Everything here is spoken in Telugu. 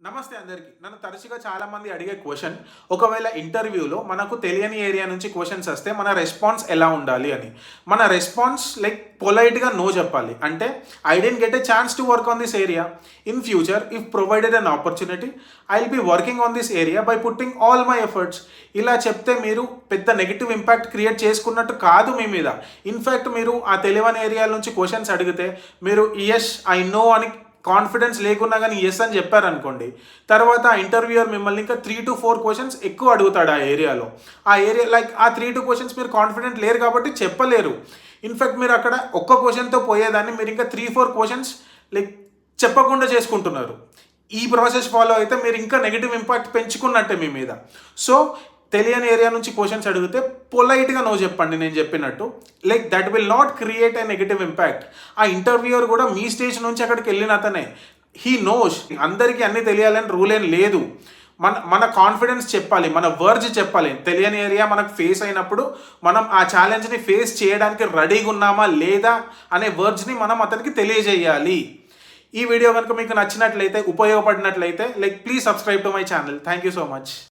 నమస్తే అందరికీ. నన్ను తరచుగా చాలామంది అడిగే క్వశ్చన్ ఒకవేళ ఇంటర్వ్యూలో మనకు తెలియని ఏరియా నుంచి క్వశ్చన్స్ వస్తే మన రెస్పాన్స్ ఎలా ఉండాలి అని. మన రెస్పాన్స్ లైక్ పొలైట్గా నో చెప్పాలి. అంటే I didn't get a chance to work on this area in future if provided an opportunity I will be working on this area by putting all my efforts ఇలా చెప్తే మీరు పెద్ద నెగిటివ్ ఇంపాక్ట్ క్రియేట్ చేసుకున్నట్టు కాదు మీ మీద. ఇన్ఫ్యాక్ట్ మీరు ఆ తెలియని ఏరియాల నుంచి క్వశ్చన్స్ అడిగితే మీరు ఎస్ ఐ నో అని కాన్ఫిడెన్స్ లేకున్నా కానీ ఎస్ అని చెప్పారనుకోండి తర్వాత ఇంటర్వ్యూయర్ మిమ్మల్ని ఇంకా త్రీ టు ఫోర్ క్వశ్చన్స్ ఎక్కువ అడుగుతాడు ఆ ఏరియాలో ఆ ఏరియా లైక్ ఆ త్రీ టు క్వశ్చన్స్ మీరు కాన్ఫిడెంట్ లేరు కాబట్టి చెప్పలేరు. ఇన్ఫ్యాక్ట్ మీరు అక్కడ ఒక్క క్వశ్చన్తో పోయేదాన్ని మీరు ఇంకా త్రీ ఫోర్ క్వశ్చన్స్ లైక్ చెప్పకుండా చేసుకుంటున్నారు. ఈ ప్రాసెస్ ఫాలో అయితే మీరు ఇంకా నెగిటివ్ ఇంపాక్ట్ పెంచుకున్నట్టే మీ మీద. సో తెలియని ఏరియా నుంచి క్వశ్చన్స్ అడిగితే పొలైట్గా నో చెప్పండి నేను చెప్పినట్టు. Like that will not create a negative impact ఆ ఇంటర్వ్యూయర్ కూడా మీ స్టేజ్ నుంచి అక్కడికి వెళ్ళిన అతనే. హీ నోస్ అందరికీ అన్నీ తెలియాలని రూల్ ఏం లేదు. మన మన కాన్ఫిడెన్స్ చెప్పాలి మన వర్జ్ చెప్పాలి. తెలియని ఏరియా మనకు ఫేస్ అయినప్పుడు మనం ఆ ఛాలెంజ్ని ఫేస్ చేయడానికి రెడీగా ఉన్నామా లేదా అనే వర్డ్స్ని మనం అతనికి తెలియజేయాలి. ఈ వీడియో కనుక మీకు నచ్చినట్లయితే ఉపయోగపడినట్లయితే like please subscribe to my channel thank you so much